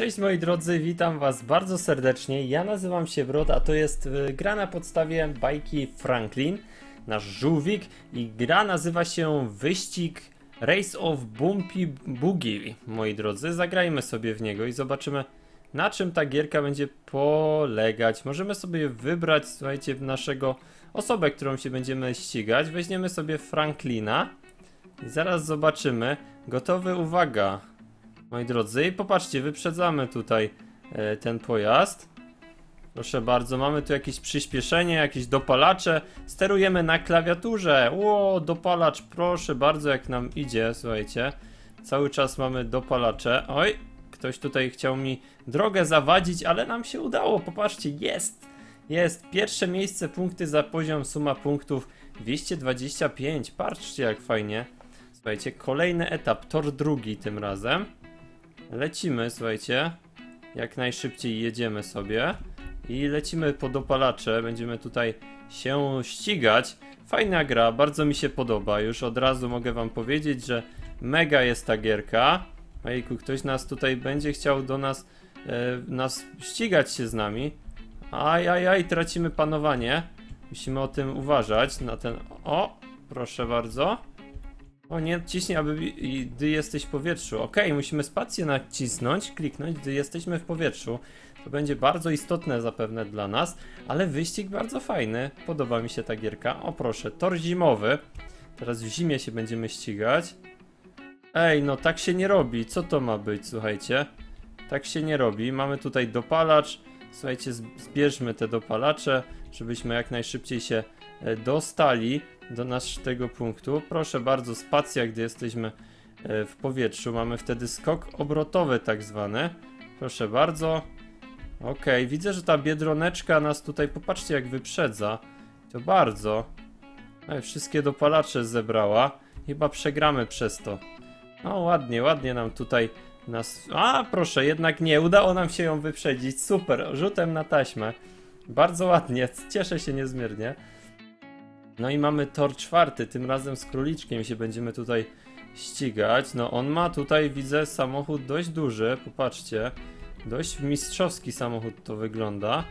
Cześć moi drodzy, witam was bardzo serdecznie. Ja nazywam się Brod, a to jest y, gra na podstawie bajki Franklin, nasz żółwik i gra nazywa się Wyścig Race of Bumpy Boogie. Moi drodzy, zagrajmy sobie w niego i zobaczymy na czym ta gierka będzie polegać. Możemy sobie wybrać, słuchajcie, naszego osobę, którą się będziemy ścigać. Weźmiemy sobie Franklina i zaraz zobaczymy. Gotowy, uwaga. Moi drodzy, i popatrzcie, wyprzedzamy tutaj e, ten pojazd. Proszę bardzo, mamy tu jakieś przyspieszenie, jakieś dopalacze. Sterujemy na klawiaturze. Ło, dopalacz, proszę bardzo, jak nam idzie, słuchajcie. Cały czas mamy dopalacze. Oj, ktoś tutaj chciał mi drogę zawadzić, ale nam się udało. Popatrzcie, jest! Jest, pierwsze miejsce, punkty za poziom, suma punktów 225. Patrzcie, jak fajnie. Słuchajcie, kolejny etap, tor drugi tym razem. Lecimy, słuchajcie. Jak najszybciej jedziemy sobie. I lecimy po dopalacze. Będziemy tutaj się ścigać. Fajna gra, bardzo mi się podoba. Już od razu mogę wam powiedzieć, że mega jest ta gierka. Ojku, ktoś nas tutaj będzie chciał do nas, e, nas ścigać się z nami. Aj, aj, aj, tracimy panowanie. Musimy o tym uważać. Na ten. O, proszę bardzo. O nie, ciśnij, aby gdy jesteś w powietrzu. Okej, musimy spację nacisnąć, kliknąć, gdy jesteśmy w powietrzu. To będzie bardzo istotne zapewne dla nas, ale wyścig bardzo fajny. Podoba mi się ta gierka. O proszę, tor zimowy. Teraz w zimie się będziemy ścigać. Ej, no tak się nie robi. Co to ma być, słuchajcie? Tak się nie robi. Mamy tutaj dopalacz. Słuchajcie, zb- zbierzmy te dopalacze, żebyśmy jak najszybciej się e, dostali do naszego punktu. Proszę bardzo, spacja, gdy jesteśmy e, w powietrzu. Mamy wtedy skok obrotowy tak zwany. Proszę bardzo. Okej, widzę, że ta biedroneczka nas tutaj, popatrzcie jak wyprzedza. To bardzo. Ej, wszystkie dopalacze zebrała. Chyba przegramy przez to. No ładnie, ładnie nam tutaj nas... A, proszę, jednak nie, udało nam się ją wyprzedzić. Super, rzutem na taśmę. Bardzo ładnie, cieszę się niezmiernie. No i mamy tor czwarty, tym razem z króliczkiem się będziemy tutaj ścigać. No on ma tutaj, widzę, samochód dość duży, popatrzcie. Dość mistrzowski samochód to wygląda.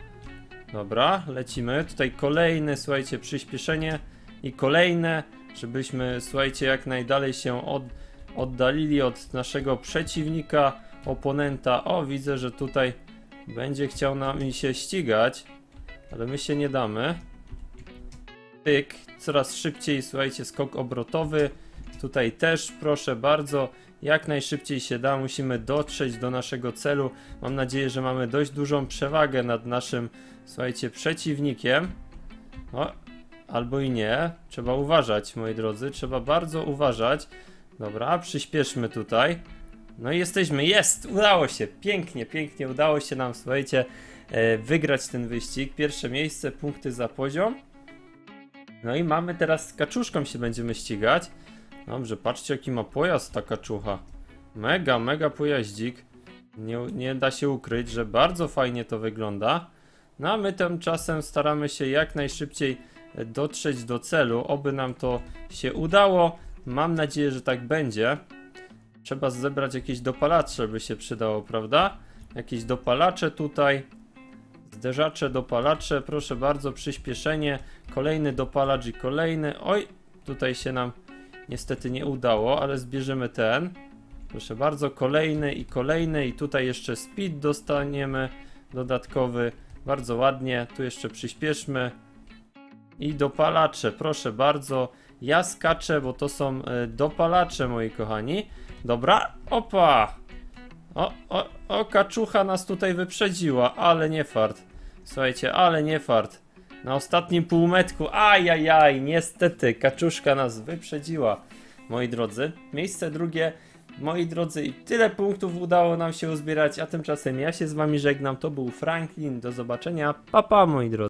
Dobra, lecimy. Tutaj kolejne, słuchajcie, przyspieszenie i kolejne, żebyśmy, słuchajcie, jak najdalej się od, oddalili od naszego przeciwnika, oponenta. O, widzę, że tutaj będzie chciał nami się ścigać, ale my się nie damy. Tyk, coraz szybciej, słuchajcie, skok obrotowy. Tutaj też, proszę bardzo, jak najszybciej się da, musimy dotrzeć do naszego celu. Mam nadzieję, że mamy dość dużą przewagę nad naszym, słuchajcie, przeciwnikiem. O, albo i nie. Trzeba uważać, moi drodzy, trzeba bardzo uważać. Dobra, przyspieszmy tutaj. No i jesteśmy, jest! Udało się, pięknie, pięknie udało się nam, słuchajcie, wygrać ten wyścig. Pierwsze miejsce, punkty za poziom. No i mamy teraz z kaczuszką się będziemy ścigać. Dobrze, patrzcie jaki ma pojazd ta kaczucha. Mega, mega pojaździk. Nie, nie da się ukryć, że bardzo fajnie to wygląda. No a my tymczasem staramy się jak najszybciej e, dotrzeć do celu. Oby nam to się udało. Mam nadzieję, że tak będzie. Trzeba zebrać jakieś dopalacze, by się przydało, prawda? Jakieś dopalacze tutaj. Zderzacze, dopalacze, proszę bardzo, przyspieszenie. Kolejny dopalacz i kolejny. Oj, tutaj się nam niestety nie udało, ale zbierzemy ten. Proszę bardzo, kolejny i kolejny i tutaj jeszcze speed dostaniemy dodatkowy. Bardzo ładnie, tu jeszcze przyspieszmy. I dopalacze, proszę bardzo. Ja skaczę, bo to są e, dopalacze, moi kochani. Dobra, opa! O, o, o, kaczucha nas tutaj wyprzedziła, ale nie fart. Słuchajcie, ale nie fart. Na ostatnim półmetku, ajajaj, niestety, kaczuszka nas wyprzedziła. Moi drodzy, miejsce drugie, moi drodzy, i tyle punktów udało nam się uzbierać, a tymczasem ja się z wami żegnam. To był Franklin, do zobaczenia, papa, pa, moi drodzy.